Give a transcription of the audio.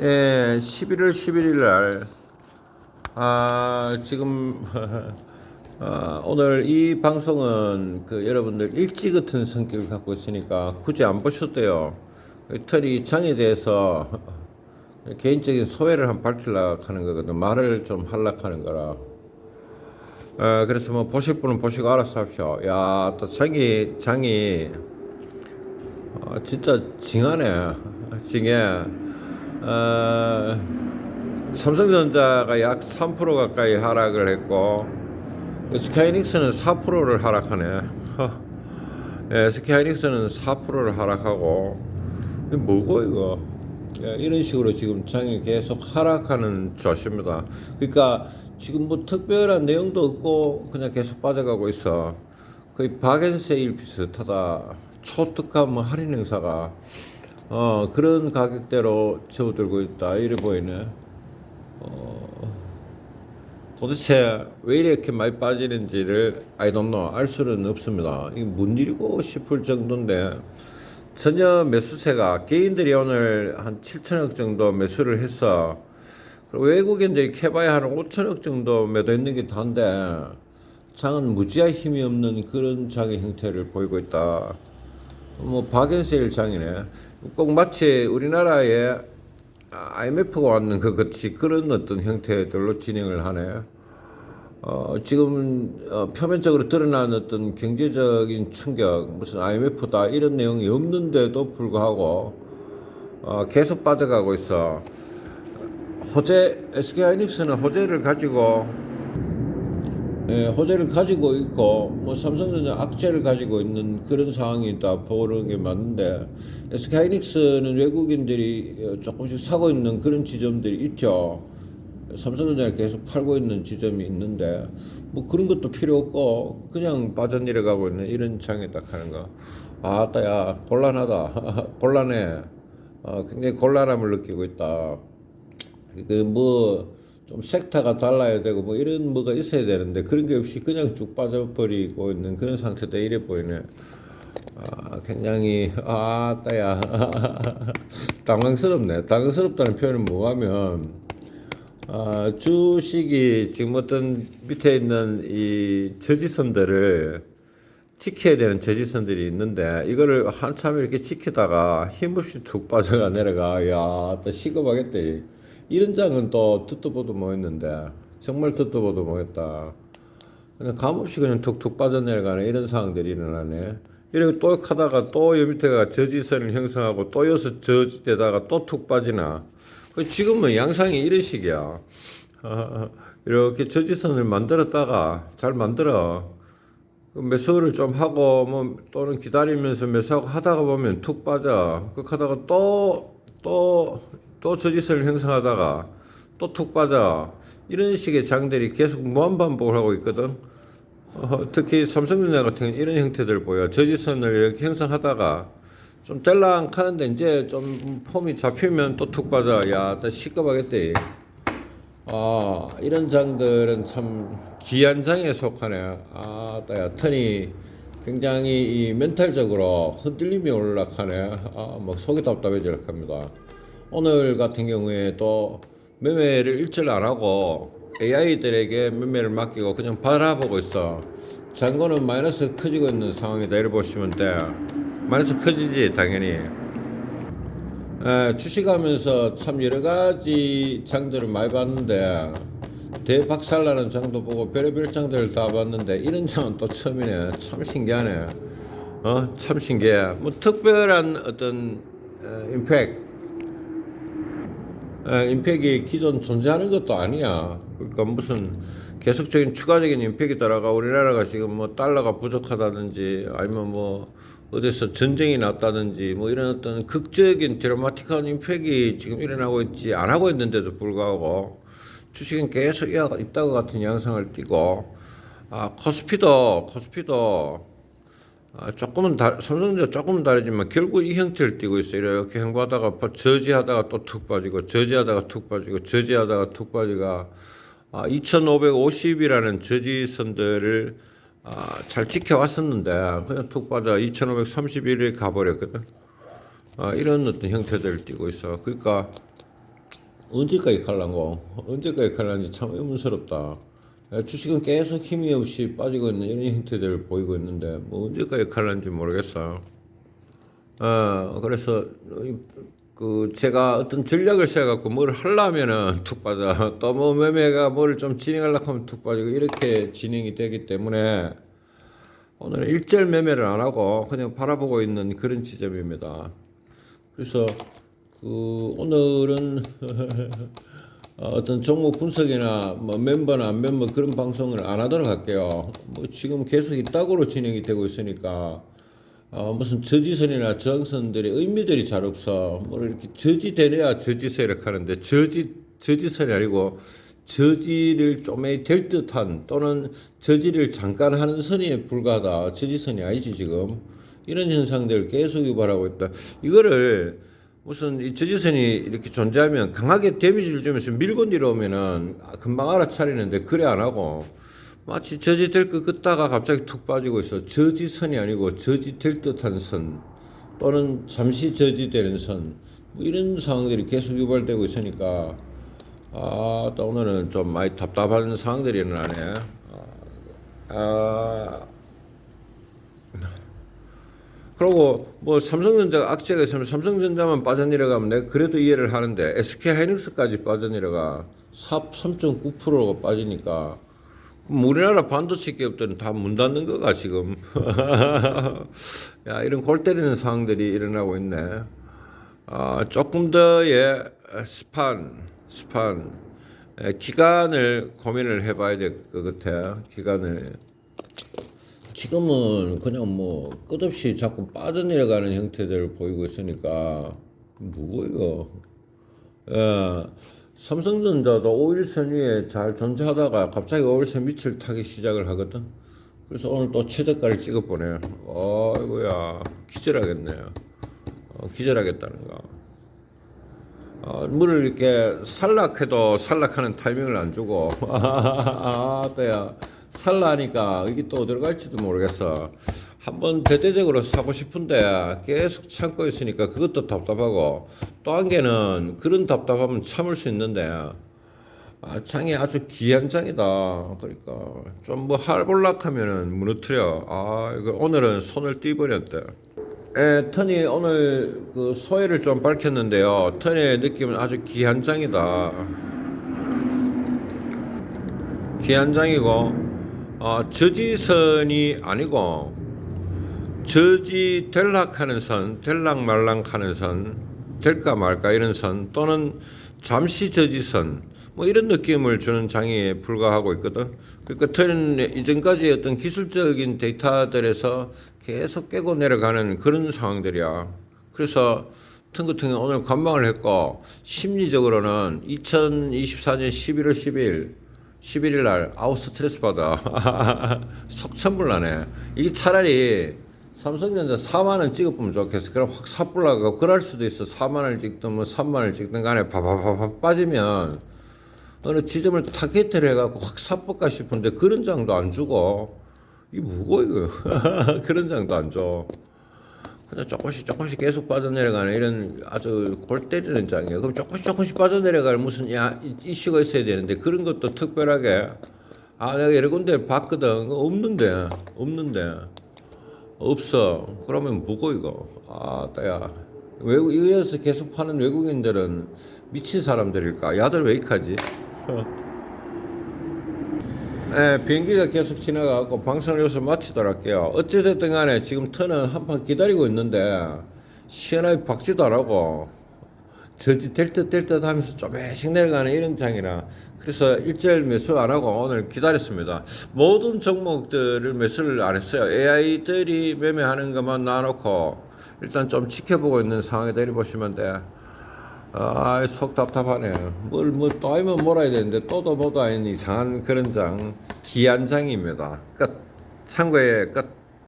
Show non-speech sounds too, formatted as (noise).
예, 11월 11일 날, 아, 지금, (laughs) 아, 오늘 이 방송은 그 여러분들 일지 같은 성격을 갖고 있으니까 굳이 안 보셔도요. 그 털이 장에 대해서 (laughs) 개인적인 소회를 한 밝히려고 하는 거거든. 말을 좀 하려고 하는 거라. 어, 그래서 뭐 보실 분은 보시고 알아서 합시오. 야, 또 장이, 장이, 어, 진짜 징하네. 징해. 어, 삼성전자가 약 3% 가까이 하락을 했고, 스카이닉스는 4%를 하락하네. 허. 예, 스카이닉스는 4%를 하락하고, 뭐고, 이거? 예, 이런 식으로 지금 장이 계속 하락하는 조시입니다. 그러니까 지금 뭐 특별한 내용도 없고 그냥 계속 빠져가고 있어. 거의 박앤세일 비슷하다. 초특가 뭐 할인 행사가 어 그런 가격대로 접어들고 있다. 이래 보이네. 어 도대체 왜 이렇게 많이 빠지는지를 I don't know 알 수는 없습니다. 이게 뭔 일이고 싶을 정도인데 전혀 매수세가 개인들이 오늘 한 7천억 정도 매수를 했어. 그리고 외국인들이 캐봐야 한 5천억 정도 매도했는 게 다인데 장은 무지하 힘이 없는 그런 장의 형태를 보이고 있다. 뭐 박앤세일 장이네. 꼭 마치 우리나라에 IMF가 왔는 그 같이 그런 어떤 형태들로 진행을 하네. 어, 지금 어, 표면적으로 드러난 어떤 경제적인 충격, 무슨 IMF다 이런 내용이 없는데도 불구하고 어, 계속 빠져가고 있어. 호재 SK하이닉스는 호재를 가지고 예, 호재를 가지고 있고 뭐 삼성전자 악재를 가지고 있는 그런 상황이 있다 보는 게 맞는데 SK하이닉스는 외국인들이 어, 조금씩 사고 있는 그런 지점들이 있죠. 삼성전자를 계속 팔고 있는 지점이 있는데 뭐 그런 것도 필요 없고 그냥 빠져내려가고 있는 이런 장에 딱 하는 거. 아따야 곤란하다 (laughs) 곤란해. 어, 굉장히 곤란함을 느끼고 있다. 그 뭐 좀 섹터가 달라야 되고 뭐 이런 뭐가 있어야 되는데 그런 게 없이 그냥 쭉 빠져버리고 있는 그런 상태다 이래 보이네. 아, 굉장히 아 따야 (laughs) 당황스럽네. 당황스럽다는 표현은 뭐하면 아, 주식이 지금 어떤 밑에 있는 이 저지선들을 지켜야 되는 저지선들이 있는데 이거를 한참 이렇게 지키다가 힘없이 툭 빠져가 내려가 야 또 시급하겠대 이런 장은 또 듣도 보도 못했는데 정말 듣도 보도 못했다. 그냥 감없이 그냥 툭툭 빠져내려가는 이런 상황들이 일어나네. 이렇게 또 하다가 또 여 밑에가 저지선을 형성하고 또 여기서 저지대다가 또 툭 빠지나. 그 지금은 양상이 이런 식이야. (laughs) 이렇게 저지선을 만들었다가 잘 만들어. 그 매수를 좀 하고 뭐 또는 기다리면서 매수하고 하다가 보면 툭 빠져. 그 하다가 또 또 또 저지선을 형성하다가 또 툭 빠져. 이런 식의 장들이 계속 무한 반복을 하고 있거든. 어, 특히 삼성전자 같은 이런 형태들 보여. 저지선을 이렇게 형성하다가 좀 뗄랑 하는데 이제 좀 폼이 잡히면 또 툭 빠져. 야, 또 시급하겠대. 아, 이런 장들은 참 귀한 장에 속하네. 아, 따야, 턴이 굉장히 이 멘탈적으로 흔들림이 올라가네. 아, 막 속이 답답해질 겁니다. 오늘 같은 경우에 또 매매를 일절 안 하고 AI들에게 매매를 맡기고 그냥 바라보고 있어. 잔고는 마이너스 커지고 있는 상황이다. 이렇게 보시면 돼. 마이너스 커지지, 당연히. 에, 주식하면서 참 여러 가지 장들을 많이 봤는데 대박살나는 장도 보고 별의별 장들을 다 봤는데 이런 장은 또 처음이네. 참 신기하네. 어, 참 신기해. 뭐 특별한 어떤 어, 임팩, 어, 임팩이 기존 존재하는 것도 아니야. 그러니까 무슨 계속적인 추가적인 임팩이 들어가 우리나라가 지금 뭐 달러가 부족하다든지 아니면 뭐 어디서 전쟁이 났다든지 뭐 이런 어떤 극적인 드라마틱한 임팩이 지금 일어나고 있지 안 하고 있는데도 불구하고 주식은 계속 입다가 같은 양상을 띠고 아 코스피도 코스피도 아, 조금은 다, 삼성전자 조금은 다르지만 결국 이 형태를 띠고 있어요. 이렇게 행보하다가 빠- 저지하다가 또 툭 빠지고 저지하다가 툭 빠지고 저지하다가 툭 빠지가 아, 2550이라는 저지선들을 아, 잘 지켜왔었는데 그냥 툭 빠져 2531에 가버렸거든. 아, 이런 어떤 형태들을 띠고 있어. 그러니까 언제까지 갈란고? 언제까지 갈란지 참 의문스럽다. 야, 주식은 계속 힘이 없이 빠지고 있는 이런 형태들을 보이고 있는데 뭐 언제까지 갈란지 모르겠어. 어, 그래서 이- 그 제가 어떤 전략을 세갖고 뭘 하려면은 툭 빠져. (laughs) 또 뭐 매매가 뭐를 좀 진행하려고 하면 툭 빠지고 이렇게 진행이 되기 때문에 오늘 일절 매매를 안 하고 그냥 바라보고 있는 그런 지점입니다. 그래서 그 오늘은 (laughs) 어, 어떤 종목 분석이나 뭐 멤버나 안 멤버 그런 방송을 안 하도록 할게요. 뭐 지금 계속 이따구로 진행이 되고 있으니까 어, 무슨 저지선이나 저항선들의 의미들이 잘 없어. 뭐 이렇게 저지되려야 이렇게 하는데 저지 저지선이 아니고 저지를 좀에 될 듯한 또는 저지를 잠깐 하는 선에 불과하다. 저지선이 아니지 지금 이런 현상들을 계속 유발하고 있다. 이거를 무슨 이 저지선이 이렇게 존재하면 강하게 데미지를 주면서 밀고 내려오면은 아, 금방 알아차리는데 그래 안 하고 마치 저지될 것 같다가 갑자기 툭 빠지고 있어. 저지선이 아니고 저지될 듯한 선 또는 잠시 저지되는 선 뭐 이런 상황들이 계속 유발되고 있으니까 아, 또 오늘은 좀 많이 답답한 상황들이 일어나네. 아, 그리고 뭐 삼성전자가 악재가 있으면 삼성전자만 빠져내려가면 내가 그래도 이해를 하는데 SK 하이닉스까지 빠져내려가 3.9%가 빠지니까 우리나라 반도체 기업들은 다 문 닫는 거가 지금 (laughs) 야 이런 골 때리는 상황들이 일어나고 있네. 아 조금 더의 스판 스판 에, 기간을 고민을 해봐야 될 것 같아. 기간을 지금은 그냥 뭐 끝없이 자꾸 빠져내려가는 형태들을 보이고 있으니까 뭐고 이거 예, 삼성전자도 5일선 위에 잘 존재하다가 갑자기 5일선 밑을 타기 시작을 하거든 그래서 오늘 또 최저가를 찍어보네 어이구야 기절하겠네요 어, 기절하겠다는 거 어, 물을 이렇게 살락해도 살락하는 타이밍을 안 주고 아, 또야 살라니까 이게 또 어디로 갈지도 모르겠어. 한번 대대적으로 사고 싶은데 계속 참고 있으니까 그것도 답답하고 또 한 개는 그런 답답함은 참을 수 있는데 아, 장이 아주 귀한 장이다. 그러니까 좀 뭐 할볼락하면은 무너뜨려. 아 이거 오늘은 손을 띄버렸대. 에, 턴이 오늘 그 소회를 좀 밝혔는데요. 턴의 느낌은 아주 귀한 장이다. 귀한 장이고 어, 저지선이 아니고 저지 될락하는 선, 될락 말락하는 선, 될까 말까 이런 선 또는 잠시 저지선 뭐 이런 느낌을 주는 장에 불과하고 있거든. 그러니까 턴은 이전까지 어떤 기술적인 데이터들에서 계속 깨고 내려가는 그런 상황들이야. 그래서 튼 같은 경우 오늘 관망을 했고 심리적으로는 2024년 11월 10일 11일 날 아우 스트레스 받아. (laughs) 속천불 나네. 이게 차라리 삼성전자 4만 원 찍어보면 좋겠어. 그럼 확 삽불 나가고 그럴 수도 있어. 4만 원을 찍든 뭐 3만 원을 찍든 간에 바바바바 빠지면 어느 지점을 타겟을 해갖고 확 삽볼까 싶은데 그런 장도 안 주고. 이게 뭐고 이거? (laughs) 그런 장도 안 줘. 그냥 조금씩 조금씩 계속 빠져내려가는 이런 아주 골 때리는 장이에요. 그럼 조금씩 조금씩 빠져내려갈 무슨 야 이- 이슈가 있어야 되는데 그런 것도 특별하게 아 내가 여러 군데 봤거든 없는데 없는데 없어. 그러면 뭐고 이거 아 따야 외국 이에서 계속 파는 외국인들은 미친 사람들일까? 야들 왜 이카지? (laughs) 예, 비행기가 계속 지나가고 방송을 여기서 마치도록 할게요. 어찌됐든 간에 지금 턴은 한판 기다리고 있는데 시원하게 박지도 안 하고 저지 될 듯 될 듯 하면서 조금씩 내려가는 이런 장이라 그래서 일절 매수 안 하고 오늘 기다렸습니다. 모든 종목들을 매수를 안 했어요. AI들이 매매하는 것만 놔놓고 일단 좀 지켜보고 있는 상황에 대해 보시면 돼. 아, 속 답답하네. 뭘, 뭐, 또 하면 몰아야 되는데, 또도 뭐도 아닌 이상한 그런 장, 기한 장입니다. 끝. 참고의 끝.